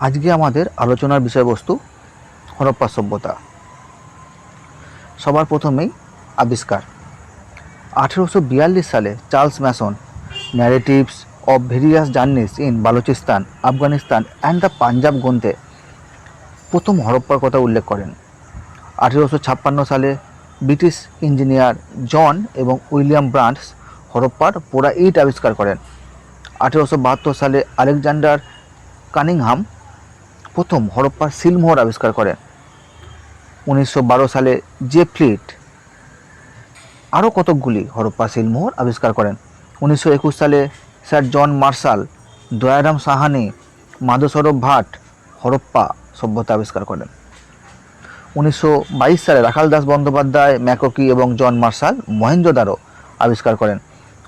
আজকে আমাদের আলোচনার বিষয়বস্তু হরপ্পা সভ্যতা। সবার প্রথমেই আবিষ্কার। আঠেরোশো বিয়াল্লিশ সালে Charles Masson narratives of various journeys in Balochistan Afghanistan and the Punjab গ্রন্থে প্রথম হরপ্পার কথা উল্লেখ করেন। আঠেরোশো ছাপ্পান্ন সালে ব্রিটিশ ইঞ্জিনিয়ার জন এবং উইলিয়াম ব্রান্ডস হরপ্পার পোড়া ইট আবিষ্কার করেন। আঠেরোশো বাহাত্তর সালে আলেকজান্ডার কানিংহাম প্রথম হরপ্পার সিলমোহর আবিষ্কার করেন। উনিশশো বারো সালে জে ফ্লিট, আরও কতকগুলি হরপ্পা সিলমোহর আবিষ্কার করেন। উনিশশো একুশ সালে sir John Marshall, Dayaram Sahni Madho Sarup Vats Harappa সভ্যতা আবিষ্কার করেন। উনিশশো বাইশ সালে রাখাল দাস বন্দ্যোপাধ্যায়, ম্যাককি এবং জন মার্শাল মহেন্দ্র মহেঞ্জোদারো আবিষ্কার করেন।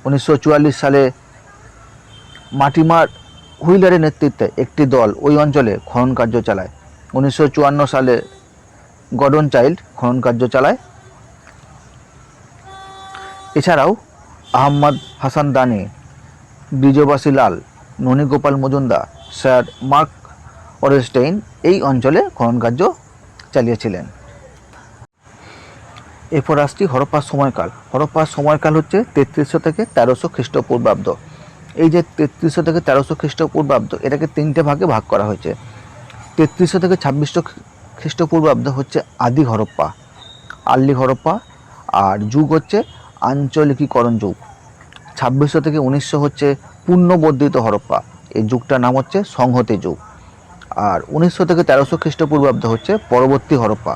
উনিশশো চুয়াল্লিশ সালে মাটিমার হুইলারের নেতৃত্বে একটি দল ওই অঞ্চলে খনন কার্য চালায়। উনিশশো চুয়ান্ন সালে গডন চাইল্ড খনন কার্য চালায়। এছাড়াও Ahmad Hasan Dani, Brajbasi Lal, Nanigopal Majumdar, sir Marc Aurel Stein এই অঞ্চলে খনন কার্য চালিয়েছিলেন। এরপর আসছি হরপ্পার সময়কাল। হরপ্পার সময়কাল হচ্ছে তেত্রিশশো থেকে তেরোশো খ্রিস্টপূর্বাব্দ। এই যে তেত্রিশশো থেকে তেরোশো খ্রিস্টপূর্বাব্দ, এটাকে তিনটে ভাগে ভাগ করা হয়েছে। তেত্রিশশো থেকে ছাব্বিশশো খ্রিস্টপূর্বাব্দ হচ্ছে আদি হরপ্পা আর্লি হরপ্পা আর যুগ হচ্ছে আঞ্চলিকীকরণ যুগ। ছাব্বিশশো থেকে উনিশশো হচ্ছে পূর্ণবর্ধিত হরপ্পা, এই যুগটার নাম হচ্ছে সংহতি যুগ। আর উনিশশো থেকে তেরোশো খ্রিস্টপূর্বাব্দ হচ্ছে পরবর্তী হরপ্পা,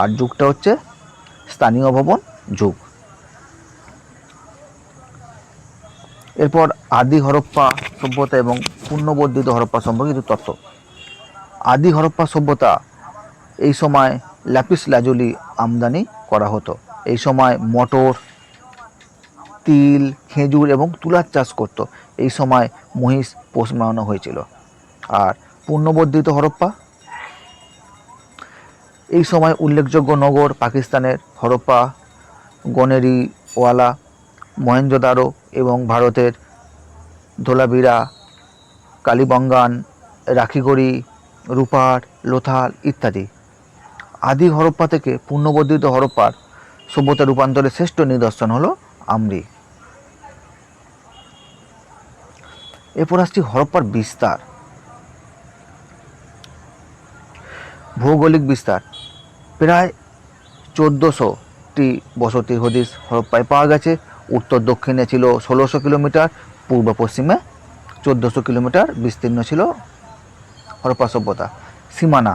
আর যুগটা হচ্ছে স্থানীয় ভবন যুগ। এরপর আদি হরপ্পা সভ্যতা এবং পূর্ণবর্ধিত হরপ্পা সম্পর্কে কিছু তথ্য। আদি হরপ্পা সভ্যতা এই সময় ল্যাপিস লাজুলি আমদানি করা হতো। এই সময় মটর, তিল, খেজুর এবং তুলার চাষ করত। এই সময় মহিষ পোষ মানানো হয়েছিল। আর পূর্ণবর্ধিত হরপ্পা? এই সময় উল্লেখযোগ্য নগর পাকিস্তানের হরপ্পা গনেরিওয়ালা মহেঞ্জোদারো এবং ভারতের ধোলাবিরা, কালীবঙ্গান, রাখিগড়ি, রূপার, লোথাল ইত্যাদি। আদি হরপ্পা থেকে পূর্ণবর্ধিত হরপ্পার সভ্যতা রূপান্তরের শ্রেষ্ঠ নিদর্শন হলো আমরি এরপর আসছি হরপ্পার বিস্তার। ভৌগোলিক বিস্তার। প্রায় চোদ্দোশোটি বসতি হদিস হরপ্পায় পাওয়া গেছে। উত্তর দক্ষিণে ছিল ষোলোশো কিলোমিটার, পূর্ব পশ্চিমে চোদ্দোশো কিলোমিটার বিস্তীর্ণ ছিল হরপ্পা সভ্যতা, সীমানা।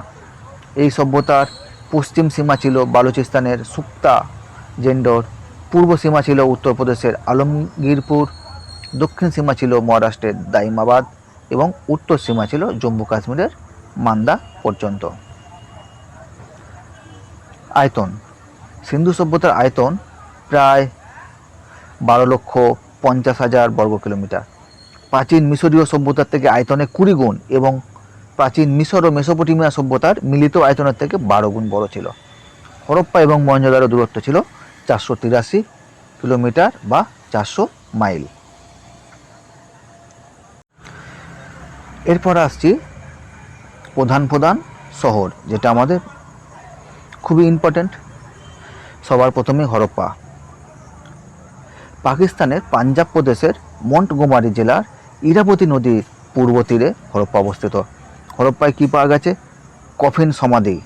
এই সভ্যতার পশ্চিম সীমা ছিল বালুচিস্তানের সুক্তা জেন্ডর, পূর্ব সীমা ছিল উত্তরপ্রদেশের আলমগীরপুর, দক্ষিণ সীমা ছিল মহারাষ্ট্রের দাইমাবাদ এবং উত্তর সীমা ছিল জম্মু কাশ্মীরের মান্দা পর্যন্ত। আয়তন, সিন্ধু সভ্যতার আয়তন প্রায় বারো লক্ষ পঞ্চাশ হাজার বর্গ কিলোমিটার। প্রাচীন মিশরীয় সভ্যতার থেকে আয়তনে কুড়ি গুণ এবং প্রাচীন মিশর ও মেসোপটেমিয়া সভ্যতার মিলিত আয়তনের থেকে বারো গুণ বড় ছিল। হরপ্পা এবং মহেঞ্জোদারো দূরত্ব ছিল চারশো তিরাশি কিলোমিটার বা চারশো মাইল। এরপর আসছি প্রধান প্রধান শহর, যেটা আমাদের খুবই ইম্পর্ট্যান্ট সবার প্রথমে হরপ্পা। পাকিস্তানের পাঞ্জাব প্রদেশের মন্টগোমারি জেলার ইরাবতী নদীর পূর্ব তীরে হরপ্পা অবস্থিত। হরপ্পায় কী পাওয়া গেছে? কফিন সমাধি,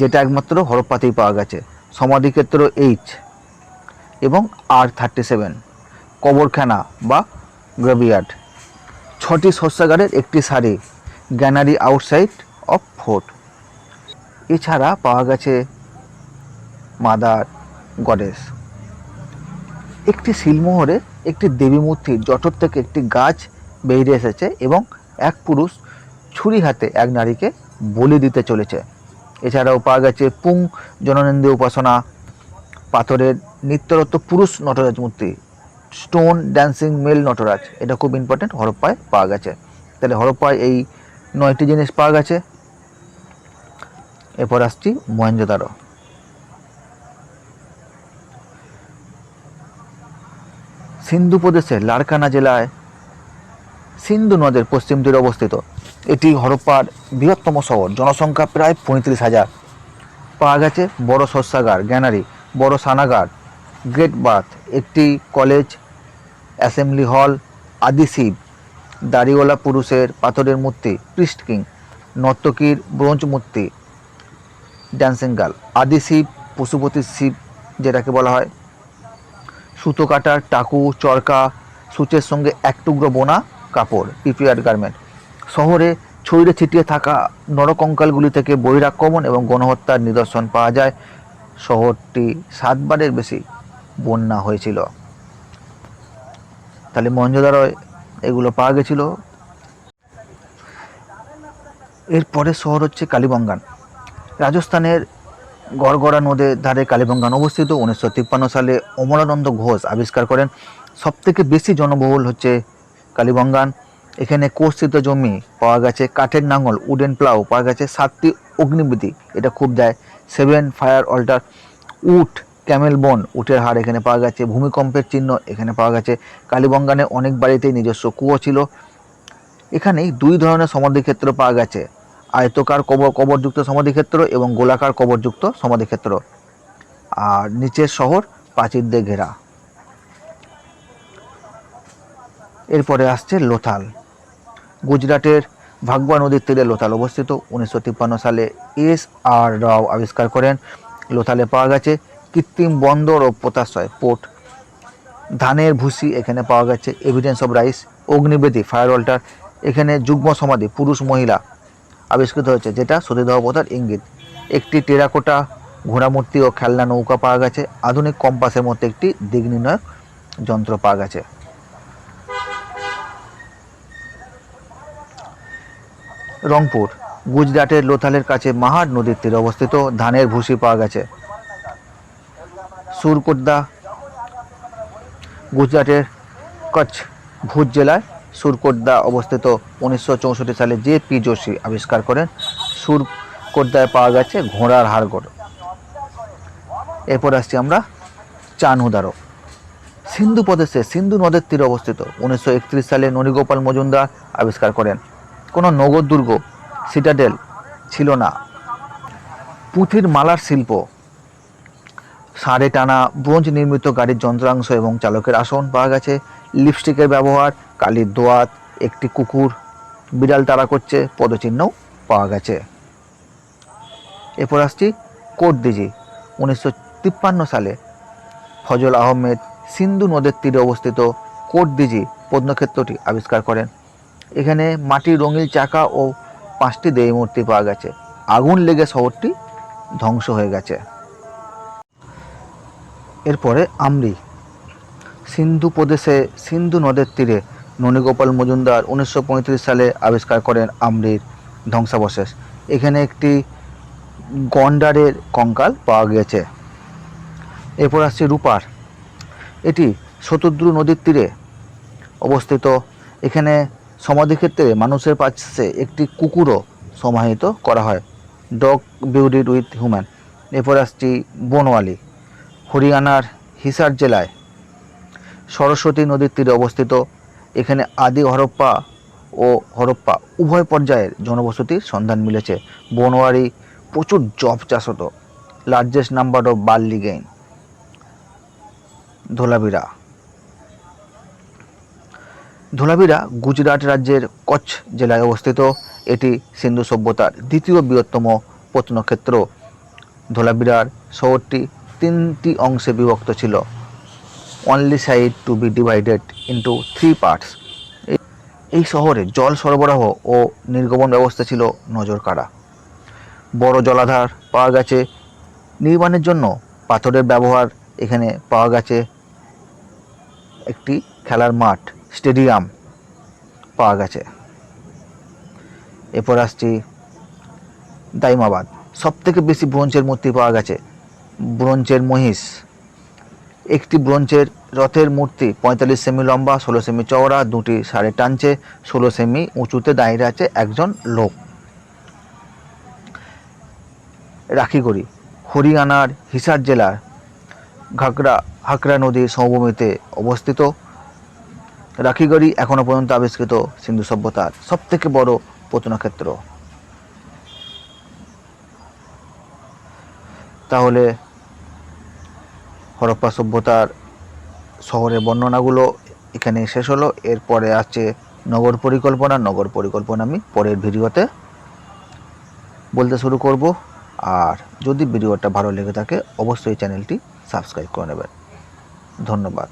যেটা একমাত্র হরপ্পাতেই পাওয়া গেছে। সমাধিক্ষেত্র এইচ এবং আর থার্টি সেভেন, কবরখানা বা গ্রেভিয়ার্ড। ছটি শস্যাগারের একটি সারি, গ্যানারি আউটসাইড অফ ফোর্ট। এছাড়া পাওয়া গেছে মাদার গডেস। একটি শিলমোহরে একটি দেবী মূর্তির জঠর থেকে একটি গাছ বেরিয়ে এসেছে এবং এক পুরুষ ছুরি হাতে এক নারীকে বলি দিতে চলেছে। এছাড়াও পাওয়া গেছে পুং জননন্দী উপাসনা, পাথরের নিত্যরত্ব পুরুষ নটরাজ মূর্তি, স্টোন, ড্যান্সিং মেল নটরাজ। এটা খুব ইম্পর্টেন্ট হরপ্পায় পাওয়া গেছে। তাহলে হরপ্পায় এই নয়টি জিনিস পাওয়া গেছে। এরপর আসছি মহেঞ্জোদারো সিন্ধু প্রদেশের লারকানা জেলায় সিন্ধু নদের পশ্চিম তীরে অবস্থিত। এটি হরপ্পার বৃহত্তম শহর। জনসংখ্যা প্রায় পঁয়ত্রিশ হাজার। পাওয়া গেছে বড় শস্যাগার, গ্যানারি, বড় সানাগার গ্রেট বাথ, একটি কলেজ, অ্যাসেম্বলি হল, আদি শিব, দাড়িওয়ালা পুরুষের পাথরের মূর্তি, প্রিস্ট কিং, নর্তকীর ব্রোঞ্জ মূর্তি ড্যান্সিং গার্ল। আদি শিব পশুপতির শিব যেটাকে বলা হয় সুতো কাটার টাকু, চরকা, সূচের সঙ্গে এক টুকরো বোনা, কাপড় পিপিআর গার্মেন্ট। শহরে ছড়িয়ে ছিটিয়ে থাকা নরকঙ্কালগুলি থেকে বহিরাক্রমণ এবং গণহত্যার নিদর্শন পাওয়া যায়। শহরটি সাতবারের বেশি বন্যা হয়েছিল। তাহলে মঞ্জদারয় এগুলো পাওয়া গেছিল। এরপরে শহর হচ্ছে কালীবঙ্গান। রাজস্থানের গড়গড়া নদের ধারে কালীবঙ্গান অবস্থিত। উনিশশো তিপ্পান্ন সালে অমলানন্দ ঘোষ আবিষ্কার করেন। সবথেকে বেশি জনবহুল হচ্ছে কালীবঙ্গান। এখানে কোষিত জমি পাওয়া গেছে, কাঠের নাঙল উডেন প্লাউ পাওয়া গেছে, সাতটি অগ্নিবিধি এটা খুব দেয়, সেভেন ফায়ার অল্টার, উট, ক্যামেল বন, উটের হাড় এখানে পাওয়া গেছে, ভূমিকম্পের চিহ্ন এখানে পাওয়া গেছে। কালীবঙ্গানে অনেক বাড়িতেই নিজস্ব কুয়ো ছিল। এখানেই দুই ধরনের সমাধিক্ষেত্র পাওয়া গেছে আয়তকার কবর কবরযুক্ত সমাধিক্ষেত্র এবং গোলাকার কবরযুক্ত সমাধিক্ষেত্র। আর নিচের শহর প্রাচীর দিয়ে ঘেরা। এরপরে আসছে লোথাল। গুজরাটের ভাগবা নদীর তীরে লোথাল অবস্থিত। উনিশশো তিপ্পান্ন সালে এস আর রাও আবিষ্কার করেন। লোথালে পাওয়া গেছে কৃত্রিম বন্দর ও পোতাশ্রয় পোর্ট। ধানের ভুসি এখানে পাওয়া গেছে। এভিডেন্স অফ রাইস, অগ্নিবেদী, ফায়ার অল্টার, এখানে যুগ্ম সমাধি, পুরুষ, মহিলা। আবিষ্কৃত হয়েছে, যেটা সতীদাহ প্রথার ইঙ্গিত। একটি টেরাকোটা, ঘোড়ামূর্তি ও খেলনা নৌকা পাওয়া গেছে। আধুনিক কম্পাসের মধ্যে একটি দিক নির্ণয়ক যন্ত্র পাওয়া গেছে। রংপুর, গুজরাটের লোথালের কাছে মাহার নদীর তীরে অবস্থিত ধানের ভুসি পাওয়া গেছে। সুরকুদ্দা গুজরাটের কচ্ছ ভুজ জেলায় সুরকোটদা অবস্থিত উনিশশো চৌষট্টি সালে যে পি যোশী আবিষ্কার করেন। সুরকোটদায় পাওয়া গেছে ঘোড়ার হাড়গোড়। এরপর আসছি আমরা চানহুদারো সিন্ধু প্রদেশে সিন্ধু নদের তীরে অবস্থিত উনিশশো একত্রিশ সালে ননীগোপাল মজুমদার আবিষ্কার করেন। কোনো নগর দুর্গ, সিটাডেল ছিল না। পুঁথির মালার শিল্প ষাঁড়ে টানা ব্রোঞ্জ নির্মিত গাড়ির যন্ত্রাংশ এবং চালকের আসন পাওয়া গেছে লিপস্টিকের ব্যবহার, কালির দোয়াত, একটি কুকুর, বিড়াল তাড়া করছে, পদচিহ্নও পাওয়া গেছে। এরপর আসছি কোটদিজি উনিশশো তিপ্পান্ন সালে। ফজল আহমেদ সিন্ধু নদের তীরে অবস্থিত কোটদিজি পদ্মক্ষেত্রটি আবিষ্কার করেন। এখানে মাটির রঙিন চাকা ও পাঁচটি দেবী মূর্তি পাওয়া গেছে। আগুন লেগে শহরটি ধ্বংস হয়ে গেছে। এরপরে আমরি সিন্ধু প্রদেশে সিন্ধু নদের তীরে ননীগোপাল মজুমদার উনিশশো পঁয়ত্রিশ সালে আবিষ্কার করেন আমরির ধ্বংসাবশেষ। এখানে একটি গন্ডারের কঙ্কাল পাওয়া গিয়েছে। এরপর আসছে রূপার। এটি শতদ্রু নদীর তীরে অবস্থিত। এখানে সমাধিক্ষেত্রে মানুষের পাশে একটি কুকুরও সমাহিত করা হয়। Dog buried with human. এরপর আসছি বনওয়ালি, হরিয়ানার হিসার জেলায়। সরস্বতী নদীর তীরে অবস্থিত। এখানে আদি হরপ্পা ও হরপ্পা উভয় পর্যায়ের জনবসতির সন্ধান মিলেছে। বনোয়ারি প্রচুর জব চাষ হতো। Largest number of barley grain Dholavira Dholavira Gujarat রাজ্যের কচ্ছ জেলায় অবস্থিত। এটি সিন্ধু সভ্যতার দ্বিতীয় বৃহত্তম প্রত্নক্ষেত্র ধোলাবিরার শহরটি তিনটি অংশে বিভক্ত ছিল। Only side to be divided into three parts এই শহরে জল সরবরাহ ও নির্গমন ব্যবস্থা ছিল নজর কাড়া বড় জলাধার পাওয়া গেছে। নির্মাণের জন্য পাথরের ব্যবহার এখানে পাওয়া গেছে। একটি খেলার মাঠ, স্টেডিয়াম পাওয়া গেছে। এরপর আসছি দাইমাবাদ। সব থেকে বেশি ব্রোঞ্জের মূর্তি পাওয়া গেছে। ব্রোঞ্জের মহিষ। একটি ব্রোঞ্জের রথের মূর্তি, পঁয়তাল্লিশ সেমি লম্বা, ষোলো সেমি চওড়া, দুটি সাড়ে টানছে ষোলো সেমি উঁচুতে দাঁড়িয়ে আছে একজন লোক। রাখিগড়ি, হরিয়ানার হিসার জেলার ঘাগড়া হাকড়া নদীর সমভূমিতে অবস্থিত। রাখিগড়ি এখনও পর্যন্ত আবিষ্কৃত সিন্ধু সভ্যতার সবথেকে বড় প্রত্নক্ষেত্র। তাহলে হরপ্পা সভ্যতার শহরের বর্ণনাগুলো এখানে শেষ হলো। এরপরে আছে নগর পরিকল্পনা। নগর পরিকল্পনা আমি পরের ভিডিওতে বলতে শুরু করব। আর যদি ভিডিওটা ভালো লেগে থাকে, অবশ্যই চ্যানেলটি সাবস্ক্রাইব করে নেবেন। ধন্যবাদ।